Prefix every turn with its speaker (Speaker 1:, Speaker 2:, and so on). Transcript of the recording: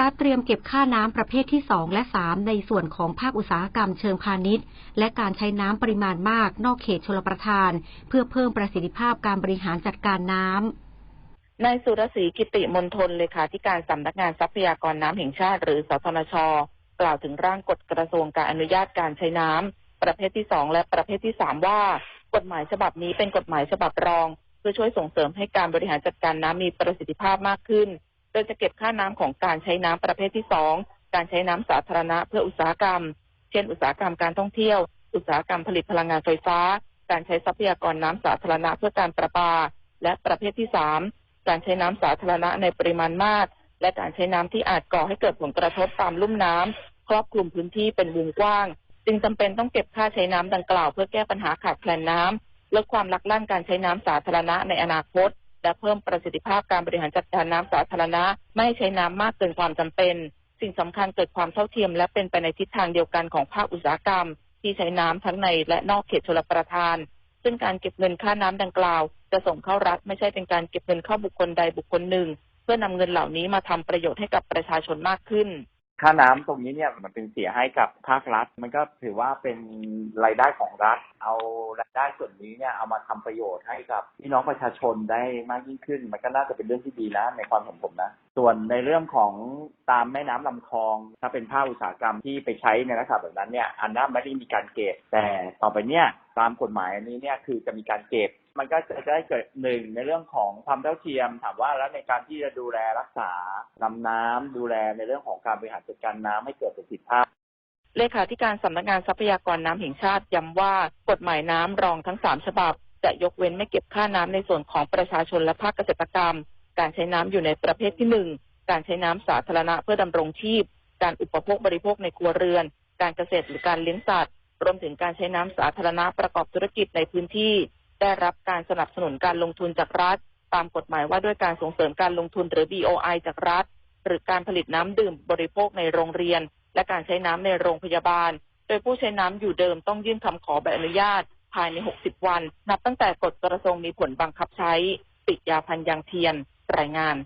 Speaker 1: รัฐเตรียมเก็บค่าน้ำประเภทที่ 2 และ 3 ในส่วนของภาคอุตสาหกรรมเชิงพาณิชย์ และการใช้น้ำปริมาณมากนอกเขตชลประทาน เพื่อเพิ่มประสิทธิภาพการบริหารจัดการน้ำ
Speaker 2: นายสุรศรีกิติมนทนเลขาธิการสำนักงานทรัพยากรน้ำแห่งชาติ หรือสทนช กล่าวถึงร่างกฎกระทรวงการอนุญาตการใช้น้ำประเภทที่2และประเภทที่3ว่า กฎหมายฉบับนี้เป็นกฎหมายฉบับรอง เพื่อช่วยส่งเสริมให้การบริหารจัดการน้ำมีประสิทธิภาพมากขึ้น โดยจะเก็บค่าน้ำของการใช้น้ำประเภทที่2การใช้น้ำสาธารณะเพื่ออุตสาหกรรม เช่น อุตสาหกรรมการท่องเที่ยว อุตสาหกรรมผลิตพลังงานไฟฟ้า การใช้ทรัพยากรน้ำสาธารณะเพื่อการประปา และประเภทที่3การใช้น้ำสาธารณะในปริมาณมาก และการใช้น้ำที่อาจก่อให้เกิดผลกระทบตามลุ่มน้ำครอบคลุมพื้นที่เป็นวงกว้าง จึงจำเป็นต้องเก็บค่าใช้น้ำดังกล่าว เพื่อแก้ปัญหาขาดแคลนน้ำลดความลักลั่นการใช้น้ำสาธารณะในอนาคต และเพิ่มประสิทธิภาพการบริหารจัดการน้ำสาธารณะ ไม่ให้ใช้น้ำมากเกินความจำเป็น สิ่งสำคัญเกิดความเท่าเทียม และเป็นไปในทิศทางเดียวกันของภาคอุตสาหกรรม ที่ใช้น้ำทั้งในและนอกเขตชลประทาน ซึ่งการเก็บเงินค่าน้ำดังกล่าว จะส่งเข้ารัฐไม่ใช่เป็นการเก็บเงินเข้าบุคคลใดบุคคลหนึ่ง เพื่อนำเงินเหล่านี้มาทำประโยชน์ให้กับประชาชนมากขึ้น
Speaker 3: ค่าน้ำตรงนี้เนี่ยมันเป็นเสียให้กับภาครัฐ มันก็ถือว่าเป็นรายได้ของรัฐ เอารายได้ส่วนนี้เนี่ยเอามาทำประโยชน์ให้กับพี่น้องประชาชนได้มากยิ่งขึ้น มันก็น่าจะเป็นเรื่องที่ดีนะในความเห็นผมนะ ส่วนในเรื่องของตามแม่น้ำลำคลอง ถ้าเป็นภาคอุตสาหกรรมที่ไปใช้ในลักษณะแบบนั้นเนี่ยอันนั้นไม่ได้มีการเก็บแต่ต่อไปเนี่ย ตามกฎหมายอันนี้เนี่ยคือจะมีการเก็บ มันก็จะได้เกิดหนึ่งในเรื่องของความเท่าเทียม ถามว่าแล้วในการที่จะดูแลรักษาลำน้ำดูแลในเรื่องของการบริหารจัดการน้ำให้เกิดประสิทธิภาพ
Speaker 2: เลขาธิการสำนักงานทรัพยากรน้ำแห่งชาติย้ำว่ากฎหมายน้ำรองทั้งสามฉบับ จะยกเว้นไม่เก็บค่าน้ำในส่วนของประชาชนและภาคเกษตรกรรม การใช้น้ำอยู่ในประเภทที่หนึ่งการใช้น้ำสาธารณะเพื่อดำรงชีพ การอุปโภคบริโภคในครัวเรือน การเกษตรหรือการเลี้ยงสัตว์ รวมถึงการใช้น้ำสาธารณะประกอบธุรกิจในพื้นที่ ได้รับการสนับสนุนการลงทุนจากรัฐ ตามกฎหมายว่าด้วยการส่งเสริมการลงทุนหรือ BOI จากรัฐ หรือการผลิตน้ำดื่มบริโภคในโรงเรียน และการใช้น้ำในโรงพยาบาล โดยผู้ใช้น้ำอยู่เดิมต้องยื่นคำขอใบอนุญาต ภายใน 60 วัน นับตั้งแต่กฎกระทรวงมีผลบังคับใช้ ปิยาพันยังเทียน รายงาน